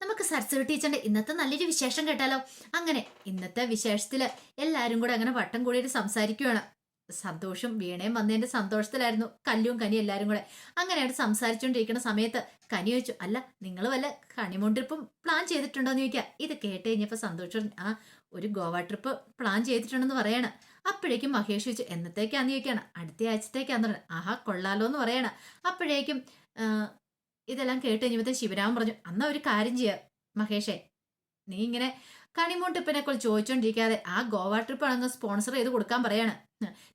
നമുക്ക് സരസ്വതി ടീച്ചറിന്റെ ഇന്നത്തെ നല്ലൊരു വിശേഷം കേട്ടാലോ? അങ്ങനെ ഇന്നത്തെ വിശേഷത്തിൽ എല്ലാരും കൂടെ അങ്ങനെ വട്ടം കൂടിയിട്ട് സംസാരിക്കുവാണ്. സന്തോഷം വീണയും വന്നതിന്റെ സന്തോഷത്തിലായിരുന്നു കല്ലും കനി എല്ലാരും കൂടെ. അങ്ങനെയായിട്ട് സംസാരിച്ചുകൊണ്ടിരിക്കുന്ന സമയത്ത് കനി ചോദിച്ചു അല്ല നിങ്ങൾ വല്ല ഹണിമൂൺ ട്രിപ്പും പ്ലാൻ ചെയ്തിട്ടുണ്ടോ എന്ന് ചോദിക്കുക ഇത് കേട്ട് കഴിഞ്ഞപ്പോ സന്തോഷം ആ ഒരു ഗോവ ട്രിപ്പ് പ്ലാൻ ചെയ്തിട്ടുണ്ടെന്ന് പറയണം. അപ്പോഴേക്കും മഹേഷ് ചോദിച്ചു എന്നത്തേക്കാന്ന് ചോദിക്കുകയാണ് അടുത്ത ആഴ്ചത്തേക്കാന്ന് പറയുന്നത് ആഹാ കൊള്ളാലോ എന്ന് പറയണം. അപ്പോഴേക്കും ഇതെല്ലാം കേട്ട് കഴിഞ്ഞപ്പോഴത്തെ ശിവരാമൻ പറഞ്ഞു അന്നാ ഒരു കാര്യം ചെയ്യാം മഹേഷേ. നീ ഇങ്ങനെ കണിമൂൺ ട്രിപ്പിനെ കുറിച്ച് ചോദിച്ചോണ്ടിരിക്കാതെ ആ ഗോവ ട്രിപ്പ് അങ്ങ് സ്പോൺസർ ചെയ്ത് കൊടുക്കാൻ പറയാണ്.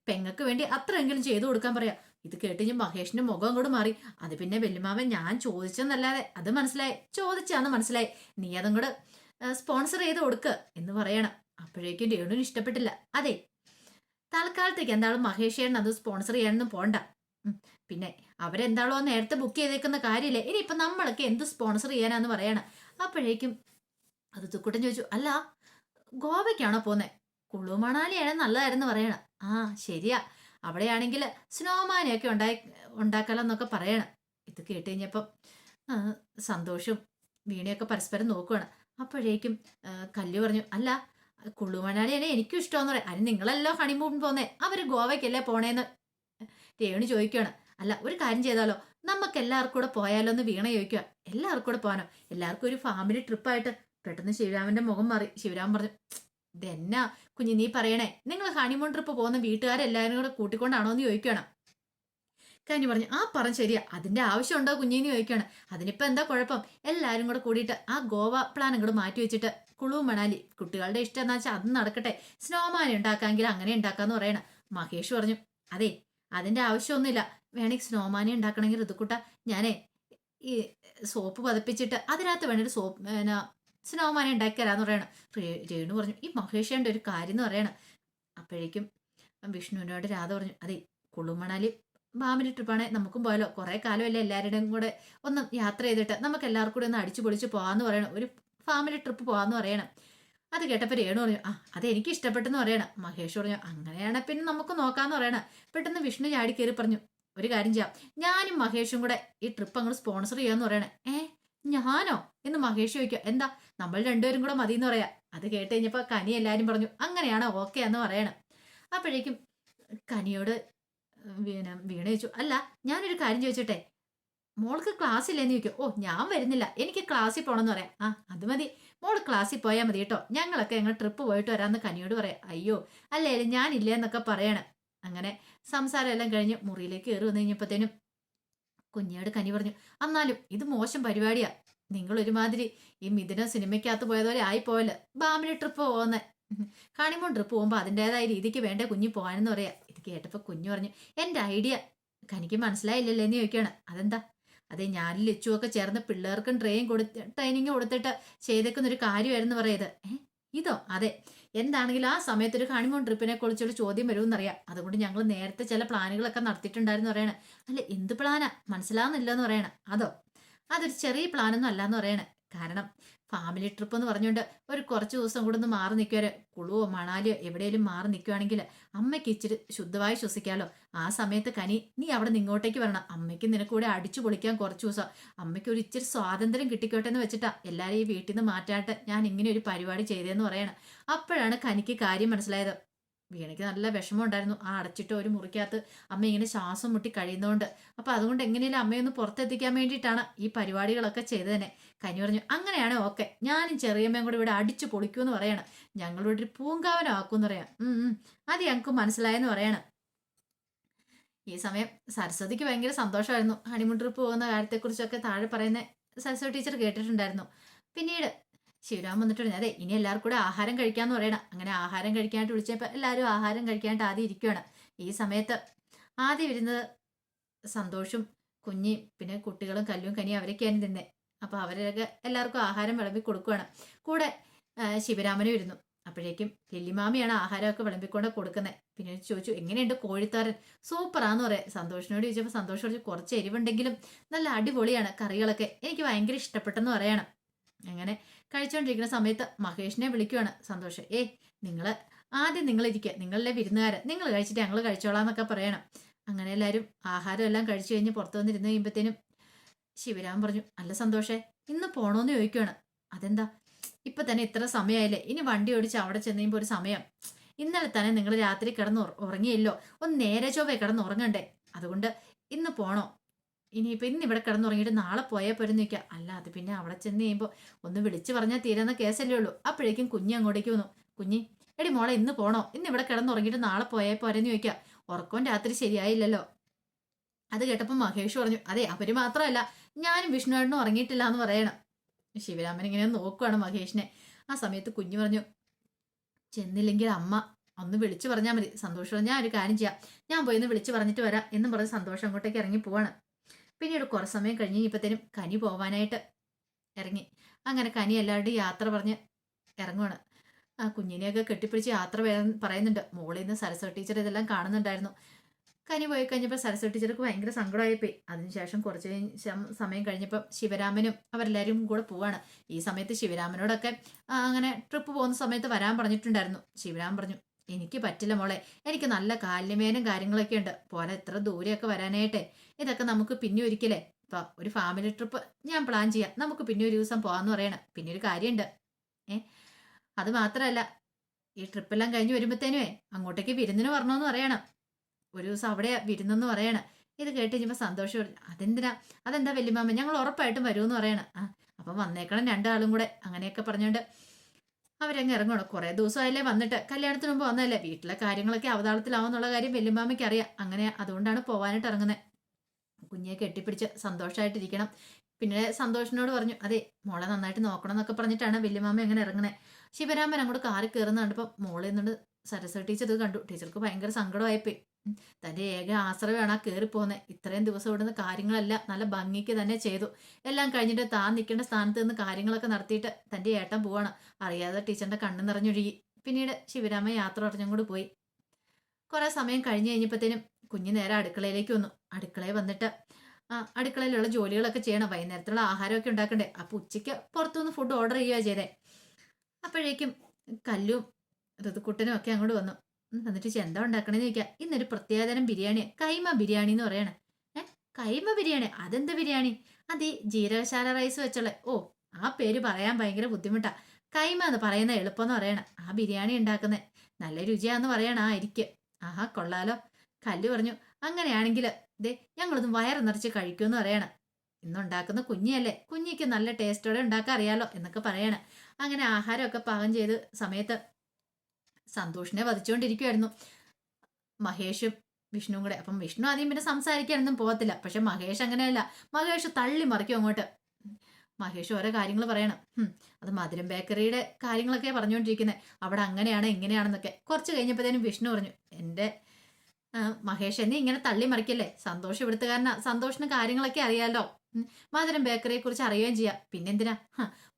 പെങ്ങക്ക് വേണ്ടി അത്രയെങ്കിലും ചെയ്തു കൊടുക്കാൻ പറയാ. ഇത് കേട്ട് ഞാൻ മഹേഷിന്റെ മുഖം അങ്ങോട്ട് മാറി. അത് പിന്നെ വെല്ലുമാവൻ ഞാൻ ചോദിച്ചെന്നല്ലാതെ അത് മനസ്സിലായി. ചോദിച്ചാന്ന് മനസ്സിലായി. നീ അതും കൂടെ സ്പോൺസർ ചെയ്ത് കൊടുക്ക് എന്ന് പറയണം. അപ്പോഴേക്കും രേണുവിന് ഇഷ്ടപ്പെട്ടില്ല. അതെ തൽക്കാലത്തേക്ക് എന്താളും മഹേഷേണ് അത് സ്പോൺസർ ചെയ്യാനൊന്നും പോണ്ട. പിന്നെ അവരെന്താണോ നേരത്തെ ബുക്ക് ചെയ്തേക്കുന്ന കാര്യമില്ലേ? ഇനിയിപ്പൊ നമ്മളൊക്കെ എന്ത് സ്പോൺസർ ചെയ്യാനാന്ന് പറയണം. അപ്പോഴേക്കും അത് തുക്കുട്ടൻ ചോദിച്ചു അല്ല ഗോവയ്ക്കാണോ പോന്നെ? കുളു മണാലിയാണ് നല്ലതായിരുന്നു പറയണം. ആ ശരിയാ. അവിടെയാണെങ്കിൽ സ്നോമാനെയൊക്കെ ഉണ്ടായി ഉണ്ടാക്കാലെന്നൊക്കെ പറയണം. ഇത് കേട്ട് കഴിഞ്ഞപ്പം സന്തോഷം വീണയൊക്കെ പരസ്പരം നോക്കുകയാണ് അപ്പോഴേക്കും കല്ലു പറഞ്ഞു അല്ല കുളു മണാലിയാണ് എനിക്കും ഇഷ്ടമെന്ന് പറയാം. അതിന് നിങ്ങളല്ലോ ഹണിമൂൺ പോന്നേ? അവർ ഗോവയ്ക്കല്ലേ പോണേന്ന്? രേണു ചോദിക്കുകയാണ് അല്ല ഒരു കാര്യം ചെയ്താലോ? നമുക്ക് എല്ലാവർക്കും കൂടെ പോയാലോ എന്ന് വീണ ചോദിക്കുക എല്ലാവർക്കും കൂടെ പോകാനോ? എല്ലാവർക്കും ഒരു ഫാമിലി ട്രിപ്പായിട്ട് പെട്ടെന്ന് ശിവരാമന്റെ മുഖം മാറി. ശിവരാമൻ പറഞ്ഞു ഇതെന്നാ കുഞ്ഞി നീ പറയണേ. നിങ്ങൾ ഹണിമൂൺ ട്രിപ്പ് പോകുന്ന വീട്ടുകാരെല്ലാവരും കൂടെ കൂട്ടിക്കൊണ്ടാണോ എന്ന് ചോദിക്കണം കാനി പറഞ്ഞു ആ പറഞ്ഞ ശരിയാ. അതിന്റെ ആവശ്യമുണ്ടോ കുഞ്ഞിന്ന് ചോദിക്കുകയാണ് അതിനിപ്പോ എന്താ കുഴപ്പം? എല്ലാരും കൂടെ കൂടിയിട്ട് ആ ഗോവ പ്ലാൻ അങ്ങോട്ട് മാറ്റി വെച്ചിട്ട് കുളു മണാലി. കുട്ടികളുടെ ഇഷ്ടം എന്താ വെച്ചാൽ അത് നടക്കട്ടെ. സ്നോമാൻ ഉണ്ടാക്കാമെങ്കിൽ അങ്ങനെ ഉണ്ടാക്കാന്ന് പറയണം. മഹേഷ് പറഞ്ഞു അതെ അതിന്റെ ആവശ്യമൊന്നുമില്ല. വേണമെങ്കിൽ സ്നോമാനി ഉണ്ടാക്കണമെങ്കിൽ ഋതുക്കുട്ട ഞാനേ ഈ സോപ്പ് പതപ്പിച്ചിട്ട് അതിനകത്ത് വേണൊരു സോപ്പ് പിന്നെ സ്നോമാനി ഉണ്ടാക്കി തരാന്ന് പറയണം രേണു പറഞ്ഞു ഈ മഹേഷേന്റെ ഒരു കാര്യം എന്ന് പറയണം. അപ്പോഴേക്കും വിഷ്ണുവിനോട് രാധ പറഞ്ഞു അതെ കുളുമണാലി ഫാമിലി ട്രിപ്പാണെ നമുക്കും പോയാലോ. കുറെ കാലമല്ലേ എല്ലാവരുടെയും കൂടെ ഒന്ന് യാത്ര ചെയ്തിട്ട്. നമുക്ക് എല്ലാവർക്കും കൂടെ ഒന്ന് അടിച്ചു പൊളിച്ച് പോകാമെന്ന് പറയണം. ഒരു ഫാമിലി ട്രിപ്പ് പോകാമെന്ന് പറയണം. അത് കേട്ടപ്പോൾ രേണു പറഞ്ഞു ആ അത് എനിക്ക് ഇഷ്ടപ്പെട്ടെന്ന് പറയണം. മഹേഷ് പറഞ്ഞു അങ്ങനെയാണെ പിന്നെ നമുക്ക് നോക്കാന്ന് പറയണം. പെട്ടെന്ന് വിഷ്ണു ചാടി കയറി പറഞ്ഞു ഒരു കാര്യം ചെയ്യാം ഞാനും മഹേഷും കൂടെ ഈ ട്രിപ്പ് അങ്ങോട്ട് സ്പോൺസർ ചെയ്യാന്ന് പറയണേ. ഏ ഞാനോ? എന്ന് മഹേഷ് ചോദിക്കുക എന്താ നമ്മൾ രണ്ടുപേരും കൂടെ മതി എന്ന് പറയാ. അത് കേട്ട് കഴിഞ്ഞപ്പോ കനി എല്ലാരും പറഞ്ഞു അങ്ങനെയാണോ ഓക്കെ എന്ന് പറയണം. അപ്പോഴേക്കും കനിയോട് വീണ വീണ ചോദിച്ചു അല്ല ഞാനൊരു കാര്യം ചോദിച്ചോട്ടെ മോൾക്ക് ക്ലാസ്സില്ലെന്ന് ചോദിക്കും ഓ ഞാൻ വരുന്നില്ല. എനിക്ക് ക്ലാസ്സിൽ പോകണമെന്ന് പറയാം. ആ അത് മതി. മോൾ ക്ലാസ്സിൽ പോയാൽ മതി കേട്ടോ. ഞങ്ങളൊക്കെ ഞങ്ങൾ ട്രിപ്പ് പോയിട്ട് വരാമെന്ന് കനിയോട് പറയാം. അയ്യോ അല്ലേ ഞാനില്ല എന്നൊക്കെ പറയണം. അങ്ങനെ സംസാരം എല്ലാം കഴിഞ്ഞ് മുറിയിലേക്ക് കയറി വന്നു കഴിഞ്ഞപ്പോഴത്തേനും കുഞ്ഞിയോട് കനി പറഞ്ഞു എന്നാലും ഇത് മോശം പരിപാടിയാ. നിങ്ങൾ ഒരുമാതിരി ഈ മിഥുന സിനിമയ്ക്കകത്ത് പോയതുപോലെ ആയിപ്പോയല്ലോ. ബാമിന് ട്രിപ്പ് പോകുന്ന ഹണിമൂൺ ട്രിപ്പ് പോകുമ്പോൾ അതിന്റെതായ രീതിക്ക് വേണ്ട കുഞ്ഞ് പോകാനെന്ന് പറയാം. ഇത് കേട്ടപ്പോൾ കുഞ്ഞു പറഞ്ഞു എന്റെ ഐഡിയ. കനിക്ക് മനസ്സിലായില്ലല്ലോ എന്ന് ചോദിക്കുകയാണ്. അതെന്താ? അതെ ഞാനും ലച്ചു ഒക്കെ ചേർന്ന് പിള്ളേർക്കും ട്രെയിൻ കൊടുത്ത് ട്രെയിനിങ് കൊടുത്തിട്ട് ചെയ്തേക്കുന്ന ഒരു കാര്യമായിരുന്നു പറയത്. ഇതോ? അതെ. എന്താണെങ്കിലും ആ സമയത്ത് ഒരു ഹണിമൂൺ ട്രിപ്പിനെ കുറിച്ചൊരു ചോദ്യം വരുമെന്നറിയാം. അതുകൊണ്ട് ഞങ്ങൾ നേരത്തെ ചില പ്ലാനുകളൊക്കെ നടത്തിയിട്ടുണ്ടായിരുന്നു പറയണേ. അല്ല എന്ത് പ്ലാനാ? മനസ്സിലാവുന്നില്ലെന്ന് പറയണേ. അതോ? അതൊരു ചെറിയ പ്ലാനൊന്നും അല്ലാന്ന് പറയണേ. കാരണം ഫാമിലി ട്രിപ്പ് എന്ന് പറഞ്ഞുകൊണ്ട് ഒരു കുറച്ച് ദിവസം കൂടെ ഒന്ന് മാറി നിൽക്കുവരെ കുളുവോ മണാലിയോ എവിടെയെങ്കിലും മാറി നിൽക്കുവാണെങ്കിൽ അമ്മയ്ക്ക് ഇച്ചിരി ശുദ്ധമായി ശ്വസിക്കാലോ. ആ സമയത്ത് കനി നീ അവിടെ നിങ്ങോട്ടേക്ക് വരണം. അമ്മയ്ക്ക് നിനക്ക് കൂടെ അടിച്ചു പൊളിക്കാൻ കുറച്ച് ദിവസം. അമ്മയ്ക്ക് ഒരു ഇച്ചിരി സ്വാതന്ത്ര്യം കിട്ടിക്കോട്ടെ എന്ന് വെച്ചിട്ടാ ഈ വീട്ടിൽ നിന്ന് മാറ്റാട്ട് ഞാൻ ഇങ്ങനെ ഒരു പരിപാടി ചെയ്തതെന്ന് പറയണം. അപ്പോഴാണ് കനിക്ക് കാര്യം മനസ്സിലായത്. വീണയ്ക്ക് നല്ല വിഷമം ഉണ്ടായിരുന്നു ആ അടച്ചിട്ട് ഒരു മുറിക്കകത്ത് അമ്മ ഇങ്ങനെ ശ്വാസം മുട്ടി കഴിയുന്നതുകൊണ്ട് അപ്പോൾ അതുകൊണ്ട് എങ്ങനെയും അമ്മയൊന്ന് പുറത്തെത്തിക്കാൻ വേണ്ടിയിട്ടാണ് ഈ പരിപാടികളൊക്കെ ചെയ്തതന്നെ കനി പറഞ്ഞു അങ്ങനെയാണ് ഓക്കെ. ഞാനും ചെറിയമ്മയും കൂടെ ഇവിടെ അടിച്ചു പൊളിക്കൂന്ന് പറയണം. ഞങ്ങളിവിടെ ഒരു പൂങ്കാവനമാക്കുമെന്ന് പറയാം. അത് ഞങ്ങൾക്ക് മനസ്സിലായെന്ന് പറയണം. ഈ സമയം സരസ്വതിക്ക് ഭയങ്കര സന്തോഷമായിരുന്നു. ഹണിമൂൺ ട്രിപ്പ് പോകുന്ന കാര്യത്തെക്കുറിച്ചൊക്കെ താഴെ പറയുന്ന സരസ്വതി ടീച്ചർ കേട്ടിട്ടുണ്ടായിരുന്നു. പിന്നീട് ശിവരാമൻ വന്നിട്ട് പറഞ്ഞു അതെ ഇനി എല്ലാവർക്കും കൂടെ ആഹാരം കഴിക്കാന്ന് പറയണം. അങ്ങനെ ആഹാരം കഴിക്കാനായിട്ട് വിളിച്ചപ്പോൾ എല്ലാവരും ആഹാരം കഴിക്കാനായിട്ട് ആദ്യം ഇരിക്കുകയാണ് ഈ സമയത്ത് ആദ്യം ഇരുന്നത് സന്തോഷം കുഞ്ഞി പിന്നെ കുട്ടികളും കല്ലും കനിയും അവരൊക്കെയാണ് തിന്നെ അപ്പൊ അവരൊക്കെ എല്ലാവർക്കും ആഹാരം വിളമ്പി കൊടുക്കുകയാണ് കൂടെ ശിവരാമനും ഇരുന്നു. അപ്പോഴേക്കും ലില്ലിമാമിയാണ് ആഹാരമൊക്കെ വിളമ്പിക്കൊണ്ട് കൊടുക്കുന്നത് പിന്നെ ചോദിച്ചു എങ്ങനെയുണ്ട് കോഴിത്താരൻ? സൂപ്പറാന്ന് പറയാം. സന്തോഷിനോട് ചോദിച്ചപ്പോൾ സന്തോഷം കുറച്ച് കുറച്ച് എരിവുണ്ടെങ്കിലും നല്ല അടിപൊളിയാണ് കറികളൊക്കെ. എനിക്ക് ഭയങ്കര ഇഷ്ടപ്പെട്ടെന്ന് പറയണം. അങ്ങനെ കഴിച്ചുകൊണ്ടിരിക്കുന്ന സമയത്ത് മഹേഷിനെ വിളിക്കുവാണ് സന്തോഷം. ഏ നിങ്ങൾ ആദ്യം നിങ്ങൾ ഇരിക്കുക നിങ്ങളുടെ വിരുന്നുകാരൻ. നിങ്ങൾ കഴിച്ചിട്ട് ഞങ്ങൾ കഴിച്ചോളാം എന്നൊക്കെ പറയണം. അങ്ങനെ എല്ലാവരും ആഹാരം എല്ലാം കഴിച്ചു കഴിഞ്ഞ് പുറത്തു വന്നിരുന്ന് കഴിയുമ്പോഴത്തേനും ശിവരാമൻ പറഞ്ഞു അല്ല സന്തോഷേ ഇന്ന് പോണോന്ന് ചോദിക്കുവാണ്. അതെന്താ? ഇപ്പൊ തന്നെ ഇത്ര സമയമായില്ലേ ഇനി വണ്ടി ഓടിച്ച് അവിടെ ചെന്ന് ഒരു സമയം. ഇന്നലെ തന്നെ നിങ്ങൾ രാത്രി കിടന്ന് ഉറങ്ങിയല്ലോ. ഒന്ന് നേരെ ചൊവ്വേ കിടന്ന് ഉറങ്ങണ്ടേ? അതുകൊണ്ട് ഇന്ന് പോണോ? ഇനിയിപ്പോ ഇന്ന് ഇവിടെ കിടന്നുറങ്ങിയിട്ട് നാളെ പോയാൽ പോരും നിൽക്കുക അല്ല അത് പിന്നെ അവിടെ ചെന്ന് കഴിയുമ്പോൾ ഒന്ന് വിളിച്ചു പറഞ്ഞാൽ തീരുന്ന കേസല്ലേ ഉള്ളൂ. അപ്പോഴേക്കും കുഞ്ഞ് അങ്ങോട്ടേക്ക് വന്നു. കുഞ്ഞി എടി മോളെ ഇന്ന് പോണോ? ഇന്ന് ഇവിടെ കിടന്നുറങ്ങിയിട്ട് നാളെ പോയാൽ പോരെന്ന് ചോദിക്കുക ഉറക്കവും രാത്രി ശരിയായില്ലല്ലോ. അത് കേട്ടപ്പോൾ മഹേഷ് പറഞ്ഞു അതെ അവർ മാത്രമല്ല ഞാനും വിഷ്ണുവേട്ടനും ഉറങ്ങിയിട്ടില്ല എന്ന് പറയണം. ശിവരാമൻ ഇങ്ങനെ നോക്കുവാണ് മഹേഷിനെ. ആ സമയത്ത് കുഞ്ഞു പറഞ്ഞു ചെന്നില്ലെങ്കിൽ അമ്മ ഒന്ന് വിളിച്ചു പറഞ്ഞാൽ മതി. സന്തോഷം ഞാൻ ഒരു കാര്യം ചെയ്യാം. ഞാൻ പോയി ഒന്ന് വിളിച്ചു പറഞ്ഞിട്ട് വരാം എന്നും പറഞ്ഞ് സന്തോഷം അങ്ങോട്ടേക്ക് ഇറങ്ങി പോവാണ്. പിന്നീട് കുറച്ച് സമയം കഴിഞ്ഞ് ഇപ്പത്തേനും കനി പോവാനായിട്ട് ഇറങ്ങി. അങ്ങനെ കനി എല്ലാവരുടെയും യാത്ര പറഞ്ഞ് ഇറങ്ങുവാണ്. ആ കുഞ്ഞിനെയൊക്കെ കെട്ടിപ്പിടിച്ച് യാത്ര പറയുന്നുണ്ട്. മോളിൽ നിന്ന് സരസ്വതി ടീച്ചർ ഇതെല്ലാം കാണുന്നുണ്ടായിരുന്നു. കനി പോയി കഴിഞ്ഞപ്പോൾ സരസ്വതി ടീച്ചർക്ക് ഭയങ്കര സങ്കടമായിപ്പോയി. അതിനുശേഷം കുറച്ച് സമയം കഴിഞ്ഞപ്പോൾ ശിവരാമനും അവരെല്ലാവരും കൂടെ പോവാണ്. ഈ സമയത്ത് ശിവരാമനോടൊക്കെ അങ്ങനെ ട്രിപ്പ് പോകുന്ന സമയത്ത് വരാൻ പറഞ്ഞിട്ടുണ്ടായിരുന്നു. ശിവരാമൻ പറഞ്ഞു എനിക്ക് പറ്റില്ല മോളെ. എനിക്ക് നല്ല കാലിന്മേനും കാര്യങ്ങളൊക്കെ ഉണ്ട്. പോലെ എത്ര ദൂരെയൊക്കെ വരാനായിട്ടെ. ഇതൊക്കെ നമുക്ക് പിന്നെ ഒരിക്കലേ. ഇപ്പൊ ഒരു ഫാമിലി ട്രിപ്പ് ഞാൻ പ്ലാൻ ചെയ്യാം. നമുക്ക് പിന്നെ ഒരു ദിവസം പോകാന്ന് പറയണം. പിന്നെ ഒരു കാര്യമുണ്ട് ഏ? അത് മാത്രമല്ല ഈ ട്രിപ്പെല്ലാം കഴിഞ്ഞ് വരുമ്പോഴത്തേനുവേ അങ്ങോട്ടേക്ക് വിരുന്നിന് വരണമെന്ന് പറയണം. ഒരു ദിവസം അവിടെ വിരുന്നെന്ന് പറയണം. ഇത് കേട്ട് കഴിഞ്ഞപ്പോൾ സന്തോഷം. പറഞ്ഞു. അതെന്തിനാ? അതെന്താ വല്യമാമ ഞങ്ങൾ ഉറപ്പായിട്ടും വരുമെന്ന് പറയണം. ആ അപ്പം വന്നേക്കണം രണ്ടാളും കൂടെ. അങ്ങനെയൊക്കെ പറഞ്ഞുകൊണ്ട് അവരങ്ങ് ഇറങ്ങണം കുറേ ദിവസമായല്ലേ വന്നിട്ട്. കല്യാണത്തിന് മുമ്പ് വന്നതല്ലേ? വീട്ടിലെ കാര്യങ്ങളൊക്കെ അവതാളത്തിലാവുന്നുള്ള കാര്യം വല്യമ്മാമയ്ക്ക് അറിയാം. അങ്ങനെ അതുകൊണ്ടാണ് പോവാനായിട്ട് ഇറങ്ങുന്നത് കുഞ്ഞിയെ കെട്ടിപ്പിടിച്ച് സന്തോഷമായിട്ടിരിക്കണം പിന്നെ സന്തോഷിനോട് പറഞ്ഞു അതെ മോളെ നന്നായിട്ട് നോക്കണം എന്നൊക്കെ പറഞ്ഞിട്ടാണ് വല്യമാമ എങ്ങനെ ഇറങ്ങണേ ശിവരാമൻ അങ്ങോട്ട് കാറി കയറുന്ന കണ്ടപ്പോൾ മോളിൽ നിന്നുകൊണ്ട് സരസ്വതി ടീച്ചർ ഇത് കണ്ടു. ടീച്ചർക്ക് ഭയങ്കര സങ്കടമായിപ്പോയി. തന്റെ ഏക ആശ്രയമാണ് ആ കയറി പോകുന്നത് ഇത്രയും ദിവസം ഇവിടുന്ന് കാര്യങ്ങളെല്ലാം നല്ല ഭംഗിക്ക് തന്നെ ചെയ്തു. എല്ലാം കഴിഞ്ഞിട്ട് താൻ നിൽക്കേണ്ട സ്ഥാനത്ത് നിന്ന് കാര്യങ്ങളൊക്കെ നടത്തിയിട്ട് തന്റെ ഏട്ടൻ പോവാണ്. അറിയാതെ ടീച്ചറിന്റെ കണ്ണ് നിറഞ്ഞൊഴുകി. പിന്നീട് ശിവരാമ യാത്ര പറഞ്ഞും കൂടി പോയി. കുറേ സമയം കഴിഞ്ഞ് കഴിഞ്ഞപ്പോഴത്തേനും കുഞ്ഞ് നേരെ അടുക്കളയിലേക്ക് വന്നു. അടുക്കളയിൽ വന്നിട്ട് അടുക്കളയിലുള്ള ജോലികളൊക്കെ ചെയ്യണം. വൈകുന്നേരത്തുള്ള ആഹാരമൊക്കെ ഉണ്ടാക്കണ്ടേ. അപ്പൊ ഉച്ചയ്ക്ക് പുറത്തുനിന്ന് ഫുഡ് ഓർഡർ ചെയ്യുക ചെയ്തേ. അപ്പോഴേക്കും കല്ലും ഋതുക്കുട്ടനും ഒക്കെ അങ്ങോട്ട് വന്നു. എന്നിട്ട് എന്താ ഉണ്ടാക്കണേന്ന് ചോദിക്കാം. ഇന്നൊരു പ്രത്യേകതരം ബിരിയാണി കൈമ ബിരിയാണി എന്ന് പറയണേ. കൈമ ബിരിയാണി? അതെന്താ ബിരിയാണി? അത് ഈ ജീരകശാല റൈസ് വെച്ചുള്ള ഓ ആ പേര് പറയാൻ ഭയങ്കര ബുദ്ധിമുട്ടാ. കൈമ എന്ന് പറയുന്ന എളുപ്പം എന്ന് പറയണ. ആ ബിരിയാണി ഉണ്ടാക്കുന്നത് നല്ല രുചിയാന്ന് പറയണ ആ ഇരിക്ക് ആഹാ കൊള്ളാലോ. കല്ല് പറഞ്ഞു അങ്ങനെയാണെങ്കിൽ ദേ ഞങ്ങളൊന്നും വയറ് നിറച്ച് കഴിക്കുമെന്ന് പറയണം. ഇന്നുണ്ടാക്കുന്ന കുഞ്ഞിയല്ലേ കുഞ്ഞിക്ക് നല്ല ടേസ്റ്റോടെ ഉണ്ടാക്കാൻ അറിയാലോ എന്നൊക്കെ പറയണ. അങ്ങനെ ആഹാരമൊക്കെ പാകം ചെയ്ത് സമയത്ത് സന്തോഷിനെ വധിച്ചുകൊണ്ടിരിക്കുമായിരുന്നു മഹേഷും വിഷ്ണുവും കൂടെ അപ്പം വിഷ്ണു ആദ്യം പിന്നെ സംസാരിക്കാനൊന്നും പോകത്തില്ല. പക്ഷെ മഹേഷ് അങ്ങനെയല്ല. മഹേഷ് തള്ളി മറിക്കും അങ്ങോട്ട്. മഹേഷ് ഓരോ കാര്യങ്ങൾ പറയണം. അത് മധുരം ബേക്കറിയുടെ കാര്യങ്ങളൊക്കെ പറഞ്ഞുകൊണ്ടിരിക്കുന്നത് അവിടെ അങ്ങനെയാണ് ഇങ്ങനെയാണെന്നൊക്കെ. കുറച്ച് കഴിഞ്ഞപ്പോഴത്തേനും വിഷ്ണു പറഞ്ഞു എന്റെ മഹേഷ് എന്നെ ഇങ്ങനെ തള്ളി മറിക്കല്ലേ? സന്തോഷം ഇവിടുത്തുകാരനാ. സന്തോഷിന് കാര്യങ്ങളൊക്കെ അറിയാലോ. മധുരം ബേക്കറിയെ കുറിച്ച് അറിയുകയും ചെയ്യാം. പിന്നെന്തിനാ?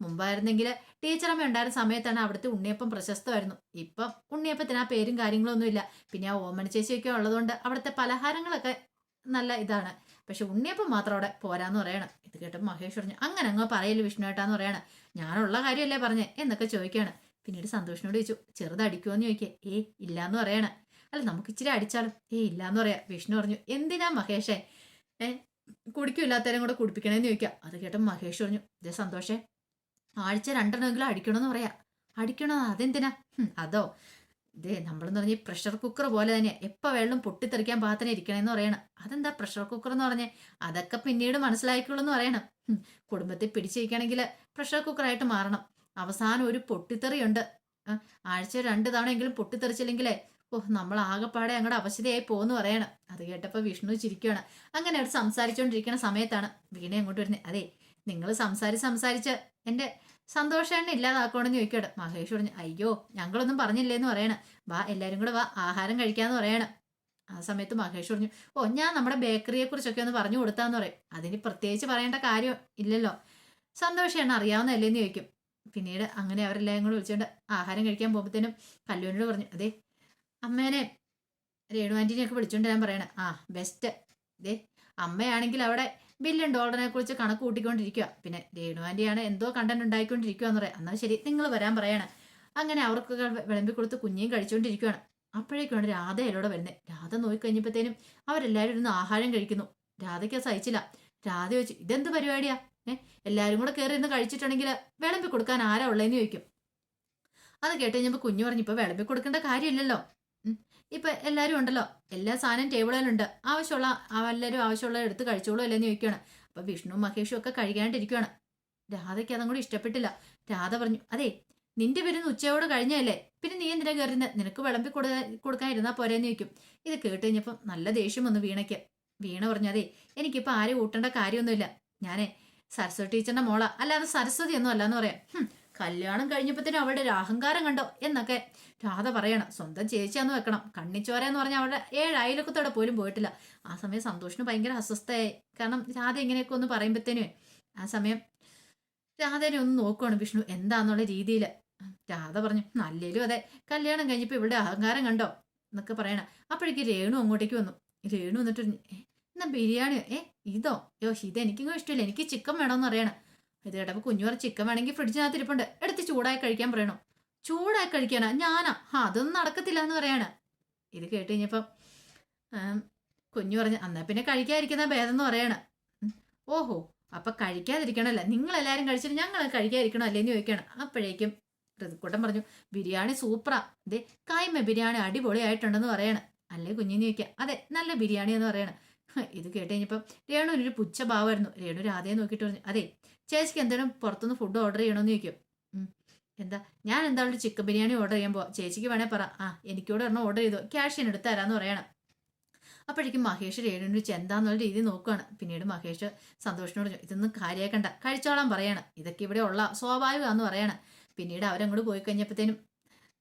മുമ്പായിരുന്നെങ്കിൽ ടീച്ചറമ്മ ഉണ്ടായിരുന്ന സമയത്താണ് അവിടുത്തെ ഉണ്ണിയപ്പം പ്രശസ്തമായിരുന്നു. ഇപ്പം ഉണ്ണിയപ്പത്തിന് ആ പേരും കാര്യങ്ങളൊന്നും ഇല്ല. പിന്നെ ആ ഓമന ചേച്ചിയൊക്കെ ഉള്ളതുകൊണ്ട് അവിടുത്തെ പലഹാരങ്ങളൊക്കെ നല്ല ഇതാണ്. പക്ഷെ ഉണ്ണിയപ്പം മാത്രം അവിടെ പോരാന്ന് പറയണം. ഇത് കേട്ടപ്പോൾ മഹേഷ് പറഞ്ഞു അങ്ങനെ അങ്ങ് പറയൽ വിഷ്ണുവേട്ടാന്ന് പറയണം. ഞാനുള്ള കാര്യമല്ലേ പറഞ്ഞേ? എന്നൊക്കെ ചോദിക്കാണ് പിന്നീട് സന്തോഷിനോട് ചോദിച്ചു ചെറുതടിക്കുമോ എന്ന് ചോദിക്കേ? ഏ ഇല്ലാന്ന് പറയണ. അല്ല നമുക്ക് ഇച്ചിരി അടിച്ചാലും. ഏ ഇല്ലാന്ന് പറയാ. വിഷ്ണു പറഞ്ഞു എന്തിനാ മഹേഷേ? ഏ കുടിക്കില്ലാത്തവരും കൂടെ കുടിപ്പിക്കണേന്ന് ചോദിക്കാം. അത് കേട്ടപ്പോൾ മഹേഷ് പറഞ്ഞു ഇതേ സന്തോഷേ. ആഴ്ച രണ്ടെണ്ണമെങ്കിലും അടിക്കണമെന്ന് പറയാ. അടിക്കണോ? അതെന്തിനാ? അതോ. ഇതേ നമ്മളെന്ന് പറഞ്ഞ പ്രഷർ കുക്കർ പോലെ തന്നെ. എപ്പോൾ വെള്ളം പൊട്ടിത്തെറിക്കാൻ പാകത്തിന് ഇരിക്കണേന്ന് പറയണം. അതെന്താ പ്രഷർ കുക്കർ എന്ന് പറഞ്ഞേ? അതൊക്കെ പിന്നീട് മനസ്സിലാക്കിയുള്ളൂ എന്ന് പറയണം കുടുംബത്തെ പിടിച്ചിരിക്കണമെങ്കിൽ പ്രഷർ കുക്കറായിട്ട് മാറണം. അവസാനം ഒരു പൊട്ടിത്തെറിയുണ്ട്. ആഴ്ച രണ്ട് തവണയെങ്കിലും പൊട്ടിത്തെറിച്ചില്ലെങ്കിലേ ഓ നമ്മൾ ആകെപ്പാടെ അങ്ങോട്ട് അവശതയായി പോകുന്നു പറയണം. അത് കേട്ടപ്പോൾ വിഷ്ണു ചിരിക്കുകയാണ് അങ്ങനെ അവർ സംസാരിച്ചുകൊണ്ടിരിക്കുന്ന സമയത്താണ് വീണ അങ്ങോട്ട് വരുന്നത് അതെ നിങ്ങൾ സംസാരിച്ച് സംസാരിച്ച് എന്റെ സന്തോഷം തന്നെ ഇല്ലാതാക്കണമെന്ന് ചോദിക്കട്ടെ മഹേഷ് പറഞ്ഞു അയ്യോ ഞങ്ങളൊന്നും പറഞ്ഞില്ലേന്ന് പറയണം. വാ എല്ലാവരും കൂടെ വാ ആഹാരം കഴിക്കാന്ന് പറയണം. ആ സമയത്ത് മഹേഷ് പറഞ്ഞു ഓ ഞാൻ നമ്മുടെ ബേക്കറിയെ കുറിച്ചൊക്കെ ഒന്ന് പറഞ്ഞു കൊടുത്താന്ന് പറയും. അതിന് പ്രത്യേകിച്ച് പറയേണ്ട കാര്യം ഇല്ലല്ലോ. സന്തോഷമാണ് അറിയാവുന്നതല്ലേന്ന് ചോദിക്കും. പിന്നീട് അങ്ങനെ അവരെല്ലാവരും കൂടെ വിളിച്ചുകൊണ്ട് ആഹാരം കഴിക്കാൻ പോകുമ്പോഴത്തേനും കല്ലൂരിനോട് പറഞ്ഞു അതെ അമ്മേനെ രേണു ആന്റീനെയൊക്കെ വിളിച്ചുകൊണ്ട് ഞാൻ പറയണേ. ആ ബെസ്റ്റ് ഇതേ അമ്മയാണെങ്കിൽ അവിടെ ബില്യൺ ഡോളറിനെ കുറിച്ച് കണക്ക് കൂട്ടിക്കൊണ്ടിരിക്കുക പിന്നെ രേണു ആന്റിയാണ് എന്തോ കണ്ടന്റ് ഉണ്ടായിക്കൊണ്ടിരിക്കുക എന്ന് പറയാം. എന്നാൽ ശരി നിങ്ങൾ വരാൻ പറയണം. അങ്ങനെ അവർക്കൊക്കെ വിളമ്പി കൊടുത്ത് കുഞ്ഞിയും കഴിച്ചുകൊണ്ടിരിക്കുകയാണ് അപ്പോഴേക്കാണ് രാധ എല്ലോടെ വരുന്നത് രാധ നോക്കിക്കഴിഞ്ഞപ്പോഴത്തേനും അവരെല്ലാവരും ഇരുന്ന് ആഹാരം കഴിക്കുന്നു. രാധയ്ക്ക് സഹിച്ചില്ല. രാധ ചോദിച്ചു ഇതെന്ത് പരിപാടിയാ? ഏഹ് എല്ലാവരും കൂടെ കയറി ഇന്ന് കഴിച്ചിട്ടുണ്ടെങ്കിൽ വിളമ്പി കൊടുക്കാൻ ആരാ ഉള്ളതെന്ന് ചോദിക്കും. അത് കേട്ട് കഴിഞ്ഞപ്പോൾ കുഞ്ഞു പറഞ്ഞു ഇപ്പോൾ വിളമ്പി കൊടുക്കേണ്ട കാര്യമില്ലല്ലോ. ഇപ്പൊ എല്ലാരും ഉണ്ടല്ലോ. എല്ലാ സാധനം ടേബിളിലുണ്ട് ആവശ്യമുള്ള എല്ലാവരും ആവശ്യമുള്ള എടുത്ത് കഴിച്ചോളൂ അല്ലേന്ന് ചോദിക്കുകയാണ് അപ്പൊ വിഷ്ണു മഹേഷും ഒക്കെ കഴിക്കാണ്ടിരിക്കുകയാണ് രാധയ്ക്ക് അതും കൂടി ഇഷ്ടപ്പെട്ടില്ല. രാധ പറഞ്ഞു അതെ നിന്റെ പേരുന്ന് ഉച്ചയോട് കഴിഞ്ഞല്ലേ പിന്നെ നീ എന്തിനാ കയറുന്നത് നിനക്ക് വിളമ്പി കൊടുക്ക കൊടുക്കാൻ ഇരുന്നാ പോരേന്ന് ചോദിക്കും. ഇത് കേട്ട് കഴിഞ്ഞപ്പം നല്ല ദേഷ്യം വന്നു വീണയ്ക്ക്. വീണ പറഞ്ഞു അതെ എനിക്കിപ്പോൾ ആരും കൂട്ടേണ്ട കാര്യമൊന്നുമില്ല. ഞാനേ സരസ്വതി ടീച്ചറിന്റെ മോളാ. അല്ലാതെ സരസ്വതി ഒന്നും അല്ലാന്ന് പറയാം. കല്യാണം കഴിഞ്ഞപ്പോഴത്തേനും അവളുടെ ഒരു അഹങ്കാരം കണ്ടോ എന്നൊക്കെ രാധ പറയണം. സ്വന്തം ചേച്ചിയാന്ന് വെക്കണം. കണ്ണിച്ചോര എന്ന് പറഞ്ഞാൽ അവളുടെ ഏഴ് അയലക്കത്തോടെ പോലും പോയിട്ടില്ല. ആ സമയം സന്തോഷിന് ഭയങ്കര അസ്വസ്ഥയായി. കാരണം രാധ ഇങ്ങനെയൊക്കെ ഒന്ന് പറയുമ്പോഴത്തേനും ആ സമയം രാധേനെ ഒന്ന് നോക്കുവാണ് വിഷ്ണു എന്താന്നുള്ള രീതിയിൽ രാധ പറഞ്ഞു നല്ലേലും അതെ. കല്യാണം കഴിഞ്ഞപ്പോൾ ഇവിടെ അഹങ്കാരം കണ്ടോ? എന്നൊക്കെ പറയണം. അപ്പോഴേക്ക് രേണു അങ്ങോട്ടേക്ക് വന്നു. രേണു വന്നിട്ട് എന്നാ ബിരിയാണി ഏ ഇതോ? യോ ഇത് എനിക്കിങ്ങോ ഇഷ്ടമില്ല. എനിക്ക് ചിക്കൻ വേണമെന്ന് പറയണം. ഇത് കേട്ടപ്പോൾ കുഞ്ഞു പറഞ്ഞ ചിക്കൻ വേണമെങ്കിൽ ഫ്രിഡ്ജിനകത്ത് ഇരിപ്പുണ്ട്. എടുത്ത് ചൂടായി കഴിക്കാൻ പറയണോ. ചൂടായി കഴിക്കാനാ? ഞാനാ. ആ അതൊന്നും നടക്കത്തില്ല എന്ന് പറയാണ്. ഇത് കേട്ട് കഴിഞ്ഞപ്പം കുഞ്ഞു പറഞ്ഞു എന്നാ പിന്നെ കഴിക്കാതിരിക്കുന്ന ഭേദം എന്ന് പറയാണ്. ഓഹോ അപ്പൊ കഴിക്കാതിരിക്കണല്ലേ? നിങ്ങൾ എല്ലാരും കഴിച്ചിട്ട് ഞങ്ങൾ കഴിക്കാതിരിക്കണോ അല്ലേന്ന് ചോദിക്കണം. അപ്പോഴേക്കും ഋതുക്കൂട്ടം പറഞ്ഞു ബിരിയാണി സൂപ്പറാ. ദേ കായ്മ ബിരിയാണി അടിപൊളിയായിട്ടുണ്ടെന്ന് പറയാണ്. അല്ലേ കുഞ്ഞിന് ചോദിക്കുക അതെ നല്ല ബിരിയാണി എന്ന് പറയണം. ഇത് കേട്ട് കഴിഞ്ഞപ്പം രേണുവിനൊരു പുച്ഛ ഭാവമായിരുന്നു രേണു രാധയെ നോക്കിയിട്ട് പറഞ്ഞു അതെ ചേച്ചിക്ക് എന്തെങ്കിലും പുറത്തുനിന്ന് ഫുഡ് ഓർഡർ ചെയ്യണമെന്ന് ചോദിക്കും. എന്താ? ഞാൻ എന്താ ഒരു ചിക്കൻ ബിരിയാണി ഓർഡർ ചെയ്യുമ്പോൾ ചേച്ചിക്ക് വേണേൽ പറ. ആ എനിക്കൂടെ ഒരെണ്ണം ഓർഡർ ചെയ്തു? ക്യാഷ് ഞാൻ എടുത്ത് തരാമെന്ന് പറയണം. അപ്പോഴേക്കും മഹേഷ് രേണുവിന് എന്താന്നുള്ള രീതി നോക്കുകയാണ് പിന്നീട് മഹേഷ് സന്തോഷിനോട് ഇതൊന്നും കാര്യമാക്കണ്ട കഴിച്ചോളാൻ പറയണം. ഇതൊക്കെ ഇവിടെ ഉള്ള സ്വാഭാവികമാണെന്ന് പറയണം. പിന്നീട് അവരങ്ങോട്ട് പോയി കഴിഞ്ഞപ്പോഴത്തേനും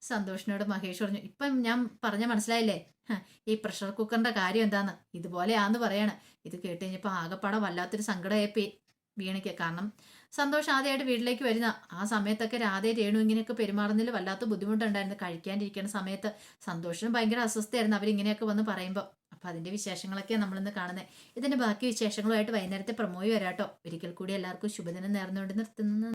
സന്തോഷിനോട് മഹേഷ് പറഞ്ഞു ഇപ്പം ഞാൻ പറഞ്ഞ മനസ്സിലായില്ലേ? ഈ പ്രഷർ കുക്കറിന്റെ കാര്യം എന്താന്ന്? ഇതുപോലെയാന്ന് പറയണം. ഇത് കേട്ട് കഴിഞ്ഞപ്പോൾ ആകെപ്പാടെ വല്ലാത്തൊരു സങ്കടമായിപ്പോയി. വീണയ്ക്ക്. കാരണം സന്തോഷം ആദ്യമായിട്ട് വീട്ടിലേക്ക് വരുന്ന ആ സമയത്തൊക്കെ രാധേ രേണു ഇങ്ങനെയൊക്കെ പെരുമാറുന്നതിൽ വല്ലാത്ത ബുദ്ധിമുട്ടുണ്ടായിരുന്നു. കഴിക്കാണ്ടിരിക്കുന്ന സമയത്ത് സന്തോഷം ഭയങ്കര അസ്വസ്ഥയായിരുന്നു അവരിങ്ങനെയൊക്കെ വന്ന് പറയുമ്പോൾ അപ്പം അതിന്റെ വിശേഷങ്ങളൊക്കെയാണ് നമ്മളിന്ന് കാണുന്നത് ഇതിന്റെ ബാക്കി വിശേഷങ്ങളുമായിട്ട് വൈകുന്നേരത്തെ പ്രമോയി വരാട്ടോ. ഒരിക്കൽ കൂടി എല്ലാവർക്കും ശുഭദിനം നേർന്നുകൊണ്ട് നിർത്തുന്നു.